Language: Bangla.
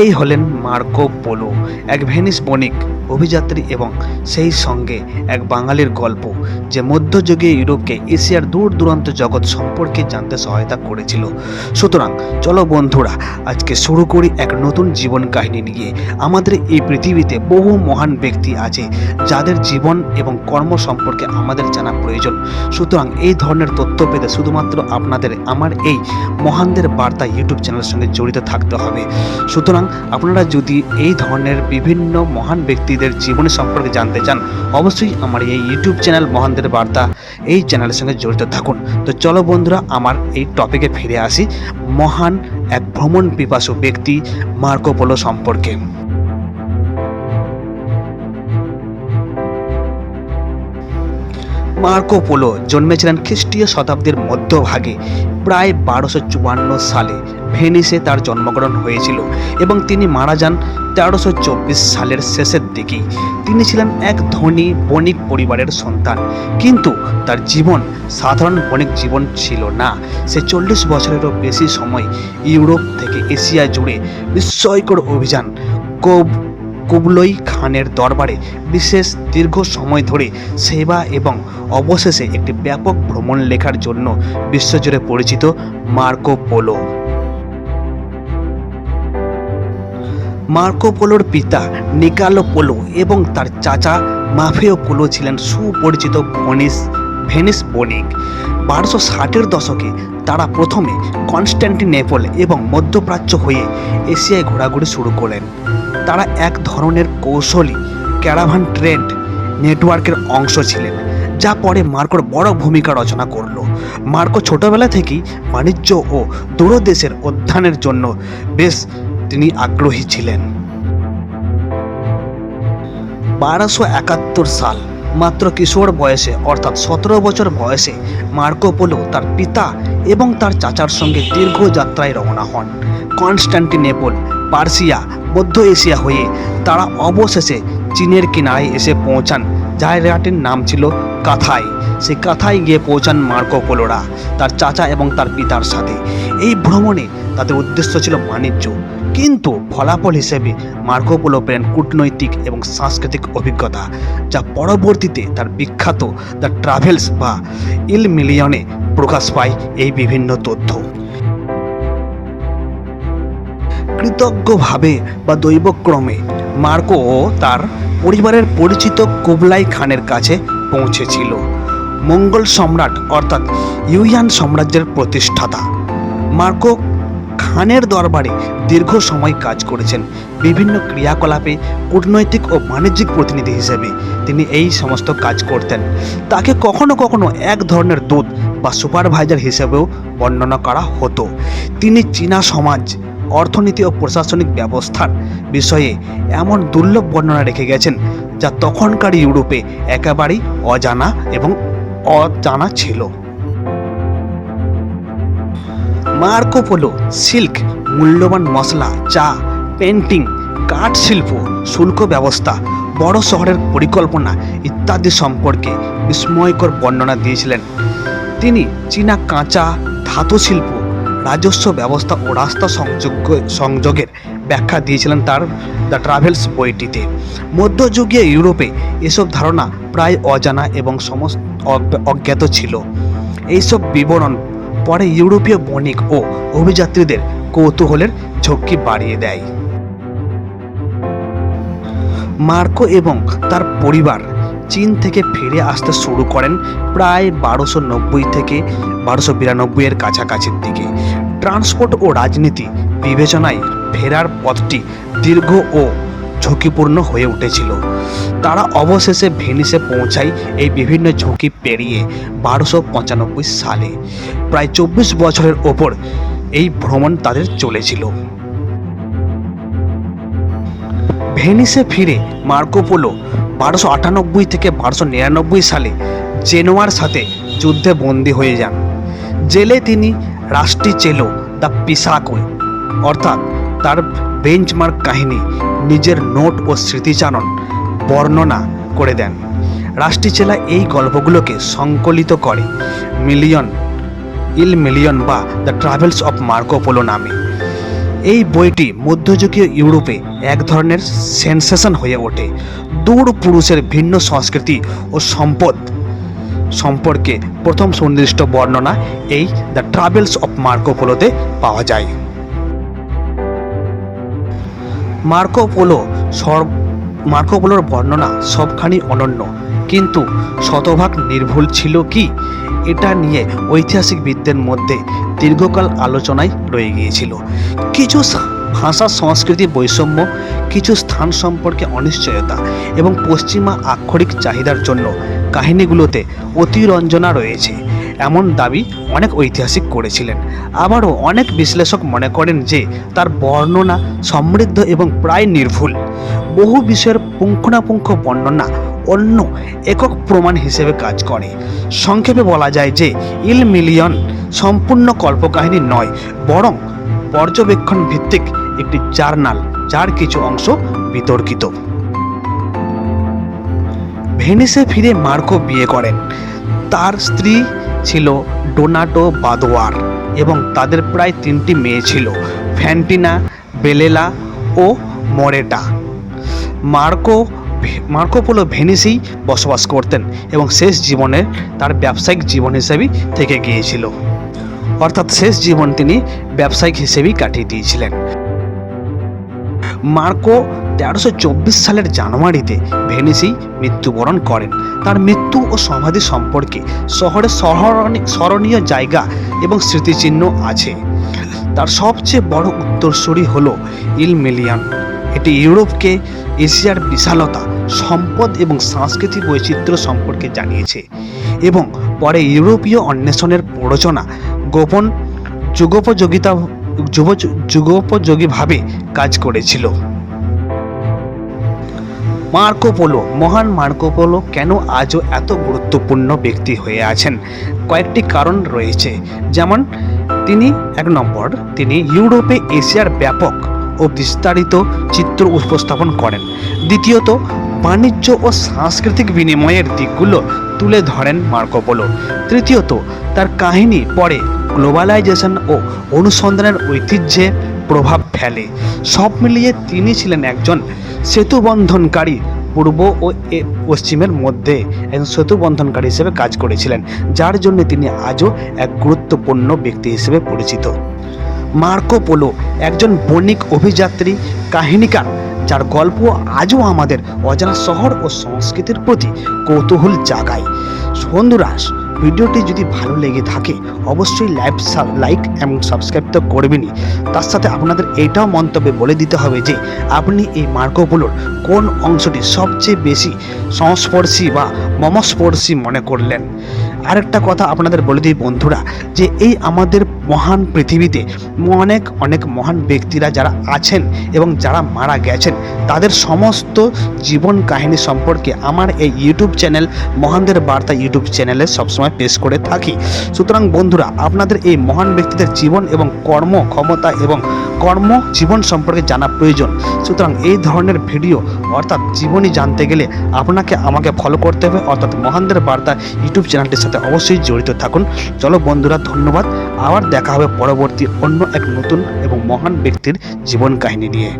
এই হলেন মার্কো পোলো এক ভেনিস বণিক। অভিযাত্রী এবং সেই সঙ্গে এক বাঙালির গল্প যে মধ্যযুগীয় ইউরোপকে এশিয়ার দূর দূরান্ত জগৎ সম্পর্কে জানতে সহায়তা করেছিল। সুতরাং চলো বন্ধুরা, আজকে শুরু করি এক নতুন জীবন কাহিনী নিয়ে। আমাদের এই পৃথিবীতে বহু মহান ব্যক্তি আছে যাদের জীবন এবং কর্ম সম্পর্কে আমাদের জানা প্রয়োজন। সুতরাং এই ধরনের তথ্য পেতে শুধুমাত্র আপনাদের আমার এই মহানদের বার্তা ইউটিউব চ্যানেলের সঙ্গে জড়িত থাকতে হবে। সুতরাং আপনারা যদি এই ধরনের বিভিন্ন মহান ব্যক্তিদের জীবনী সম্পর্কে জানতে চান, অবশ্যই আমার এই ইউটিউব চ্যানেল মহানদের বার্তা এই চ্যানেলের সঙ্গে জড়িত থাকুন। তো চলো বন্ধুরা, আমার এই টপিকে ফিরে আসি, মহান এক ভ্রমণ পিপাসু ব্যক্তি মার্কোপোলো সম্পর্কে। মার্কো পোলো জন্মেছিলেন খ্রিস্টীয় শতাব্দীর মধ্যভাগে, প্রায় বারোশো চুয়ান্ন সালে। ভেনিসে তার জন্মগ্রহণ হয়েছিল এবং তিনি মারা যান তেরোশো চব্বিশ সালের শেষের দিকেই। তিনি ছিলেন এক ধনী বণিক পরিবারের সন্তান, কিন্তু তার জীবন সাধারণ বণিক জীবন ছিল না। সে চল্লিশ বছরেরও বেশি সময় ইউরোপ থেকে এশিয়া জুড়ে বিস্ময়কর অভিযান কোব কুবলই খানের দরবারে বিশেষ দীর্ঘ সময় ধরে সেবা এবং অবশেষে একটি ব্যাপক ভ্রমণ লেখার জন্য বিশ্বজুড়ে পরিচিত মার্কো পোলো। মার্কো পোলোর পিতা নিকালো পোলো এবং তার চাচা মাফিও পোলো ছিলেন সুপরিচিত ভনিস, ভেনিস বণিক। বারোশো ষাটের দশকে তারা প্রথমে কনস্ট্যান্টিনেপল এবং মধ্যপ্রাচ্য হয়ে এশিয়ায় ঘোরাঘুরি শুরু করেন তারা এক ধরনের কৌশলী ক্যারাভান ট্রেড নেটওয়ার্কের অংশ ছিলেন, যা পরে মার্কোর বড় ভূমিকা রচনা করল। মার্কো ছোটবেলা থেকেই বাণিজ্য ও দূরদেশের অধ্যয়নের জন্য বেশ তিনি আগ্রহী ছিলেন। বারোশো একাত্তর সাল, মাত্র কিশোর বয়সে, অর্থাৎ সতেরো বছর বয়সে, মার্কো পোলো তার পিতা এবং তার চাচার সঙ্গে দীর্ঘ যাত্রায় রওনা হন। কনস্ট্যান্টিনেপল পার্সিয়া, মধ্য এশিয়া হয়ে তারা অবশেষে চীনের কিনারায় এসে পৌঁছান জায়গাটির নাম ছিল কাথাই। সেই কাথায় গিয়ে পৌঁছান মার্কো পোলোরা তার চাচা এবং তার পিতার সাথে। এই ভ্রমণে তাদের উদ্দেশ্য ছিল বাণিজ্য। কিন্তু ফলাফল হিসেবে মার্কো পোলো পেলেন কূটনৈতিক এবং সাংস্কৃতিক অভিজ্ঞতা, যা পরবর্তীতে তার বিখ্যাত দ্য ট্রাভেলস বা ইল মিলিয়নে প্রকাশ পায় এই বিভিন্ন তথ্য। কৃতজ্ঞভাবে বা দৈবক্রমে মার্কো ও তার পরিবারের পরিচিত কুবলাই খানের কাছে পৌঁছেছিল। মঙ্গল সম্রাট, অর্থাৎ ইউয়ান সাম্রাজ্যের প্রতিষ্ঠাতা। মার্কো খানের দরবারে দীর্ঘ সময় কাজ করেছেন। বিভিন্ন ক্রিয়াকলাপে কূটনৈতিক ও বাণিজ্যিক প্রতিনিধি হিসেবে তিনি এই সমস্ত কাজ করতেন। তাকে কখনো কখনো এক ধরনের দূত বা সুপারভাইজার হিসেবেও বর্ণনা করা হতো। তিনি চীনা সমাজ, অর্থনীতি ও প্রশাসনিক ব্যবস্থার বিষয়ে এমন দুর্লভ বর্ণনা রেখে গেছেন, যা তখনকার ইউরোপে একেবারেই অজানা এবং অজানা ছিল। মার্কো পোলো, সিল্ক, মূল্যবান মশলা, চা, পেন্টিং, কাঠ শিল্প, শুল্ক ব্যবস্থা, বড় শহরের পরিকল্পনা ইত্যাদি সম্পর্কে বিস্ময়কর বর্ণনা দিয়েছিলেন। তিনি চীনা কাঁচা ধাতু শিল্প, রাজস্ব ব্যবস্থা ও রাস্তা সংযোগ সংযোগের ব্যাখ্যা দিয়েছিলেন তার, দ্য ট্রাভেলস বইটিতে। মধ্যযুগীয় ইউরোপে এসব ধারণা প্রায় অজানা এবং সমস্ত অজ্ঞ- অজ্ঞাত ছিল। এইসব বিবরণ পরে ইউরোপীয় বণিক ও অভিযাত্রীদের কৌতূহলের ঝক্কি বাড়িয়ে দেয়। মার্কো এবং তার পরিবার চীন থেকে ফিরে আসতে শুরু করেন প্রায় বারোশো নব্বই থেকে বারোশো বিরানব্বই এর কাছাকাছির দিকে। ট্রান্সপোর্ট ও রাজনীতি বিবেচনায় ফেরার পথটি দীর্ঘ ও ঝুঁকিপূর্ণ হয়ে উঠেছিল। তারা অবশেষে ভেনিসে পৌঁছায় এই বিভিন্ন ঝুঁকি পেরিয়ে বারোশো পঁচানব্বই সালে। প্রায় চব্বিশ বছরের ওপর এই ভ্রমণ তাদের চলেছিল। ভেনিসে ফিরে মার্কোপোলো বারোশো আটানব্বই থেকে বারোশো নিরানব্বই সালে জেনোয়ার সাথে যুদ্ধে বন্দী হয়ে যান। জেলে তিনি রাষ্ট্রী চেলো দ্য পিসাকো অর্থাৎ তার বেঞ্চমার্ক কাহিনী, নিজের নোট ও স্মৃতিচারণ বর্ণনা করে দেন। রাষ্ট্রী চেলা এই গল্পগুলোকে সংকলিত করে মিলিয়ন, ইল মিলিয়ন বা the travels of Marco Polo নামে। এই বইটি মধ্যযুগীয় ইউরোপে এক ধরনের সেন্সেশন হয়ে ওঠে। দূর পুরুষের ভিন্ন সংস্কৃতি ও সম্পদ সম্পর্কে প্রথম সুনির্দিষ্ট বর্ণনা এই দ্য ট্রাভেলস অফ মার্কোপোলোতে পাওয়া যায়। মার্কো পোলো সর মার্কো পোলোর বর্ণনা সবখানি অনন্য। কিন্তু শতভাগ নির্ভুল ছিল কি? এটা নিয়ে ঐতিহাসিক ঐতিহাসিকবিদদের মধ্যে দীর্ঘকাল আলোচনায় রয়ে গিয়েছিল। কিছু ভাষা, সংস্কৃতি, বৈষম্য, কিছু স্থান সম্পর্কে অনিশ্চয়তা এবং পশ্চিমা আক্ষরিক চাহিদার জন্য কাহিনীগুলোতে অতিরঞ্জনা রয়েছে। এমন দাবি অনেক ঐতিহাসিক করেছিলেন। আবারও অনেক বিশ্লেষক মনে করেন যে, তার বর্ণনা সমৃদ্ধ এবং প্রায় নির্ভুল। বহু বিষয়ের পুঙ্খানুপুঙ্খ বর্ণনা অন্য একক প্রমাণ হিসেবে কাজ করে। সংক্ষেপে বলা যায় যে, ইল মিলিয়ন সম্পূর্ণ কল্পকাহিনী নয়, বরং পর্যবেক্ষণ ভিত্তিক একটি জার্নাল, যার কিছু অংশ বিতর্কিত। ভেনিসে ফিরে মার্কো বিয়ে করেন। তার স্ত্রী ছিল ডোনাটো বাদোয়ার এবং তাদের প্রায় তিনটি মেয়ে ছিল, ফ্যান্টিনা, বেলেলা ও মরেটা। মার্কো মার্কো পোলো ভেনিসেই বসবাস করতেন এবং শেষ জীবনে তার ব্যবসায়িক জীবন হিসেবেই থেকে গিয়েছিল। অর্থাৎ শেষ জীবন তিনি ব্যবসায়িক হিসেবেই কাটিয়ে দিয়েছিলেন। মার্কো তেরোশো সালের জানুয়ারিতে ভেনিসেই মৃত্যুবরণ করেন। তার মৃত্যু ও সমাধি সম্পর্কে শহরে শহরণী- স্মরণীয় জায়গা এবং স্মৃতিচিহ্ন আছে। তার সবচেয়ে বড় উত্তরসূরি হল ইল মিলিয়ন এটি ইউরোপকে এশিয়ার বিশালতা, সম্পদ এবং সাংস্কৃতিক বৈচিত্র্য সম্পর্কে জানিয়েছে এবং পরে ইউরোপীয় অন্বেষণের প্ররোচনা গোপন যুগোপযোগিতা যুগোপযোগীভাবে কাজ করেছিল। মার্কো পোলো, মহান মার্কো পোলো কেন আজও এত গুরুত্বপূর্ণ ব্যক্তি হয়ে আছেন? কয়েকটি কারণ রয়েছে। যেমন, তিনি এক নম্বর, তিনি ইউরোপে এশিয়ার ব্যাপক ও বিস্তারিত চিত্র উপস্থাপন করেন। দ্বিতীয়ত, বাণিজ্য ও সাংস্কৃতিক বিনিময়ের দিকগুলো তুলে ধরেন মার্কো পোলো। তৃতীয়ত, তার কাহিনী পরে গ্লোবালাইজেশন ও অনুসন্ধানের ঐতিহ্যে প্রভাব ফেলে। সব মিলিয়ে তিনি ছিলেন একজন সেতুবন্ধনকারী পূর্ব ও পশ্চিমের মধ্যে একজন সেতুবন্ধনকারী হিসেবে কাজ করেছিলেন, যার জন্য তিনি আজও এক গুরুত্বপূর্ণ ব্যক্তি হিসেবে পরিচিত। মার্কো পোলো একজন বণিক অভিযাত্রী কাহিনীকার, যার গল্প আজও আমাদের অজানা শহর ও সংস্কৃতির প্রতি কৌতূহল জাগায়। বন্ধুরা ভিডিওটি যদি ভালো লেগে থাকে, অবশ্যই লাইভ লাইক এবং সাবস্ক্রাইব তো করবেনই। তার সাথে আপনাদের এটাও মন্তব্যে বলে দিতে হবে যে, আপনি এই মার্গগুলোর কোন অংশটি সবচেয়ে বেশি সংস্পর্শী বা মমস্পর্শী মনে করলেন? আরেকটা কথা আপনাদের বলে দিই, বন্ধুরা, যে এই আমাদের মহান পৃথিবীতে অনেক অনেক মহান ব্যক্তিরা যারা আছেন এবং যারা মারা গেছেন, তাদের সমস্ত জীবন কাহিনী সম্পর্কে আমার এই ইউটিউব চ্যানেল মহানদের বার্তা ইউটিউব চ্যানেলে সবসময় পেশ করে থাকি। সুতরাং, বন্ধুরা, আপনাদের এই মহান ব্যক্তিদের জীবন এবং কর্ম ক্ষমতা এবং কর্ম জীবন সম্পর্কে জানা প্রয়োজন। সুতরাং, এই ধরনের ভিডিও, অর্থাৎ জীবনী জানতে গেলে আপনাকে আমাকে ফলো করতে হবে, অর্থাৎ মহানদের বার্তা ইউটিউব চ্যানেলটির সাথে অবশ্যই জড়িত থাকুন। চলো বন্ধুরা, ধন্যবাদ। আবার দেখা হবে পরবর্তী অন্য এক নতুন এবং মহান ব্যক্তির জীবন কাহিনী নিয়ে।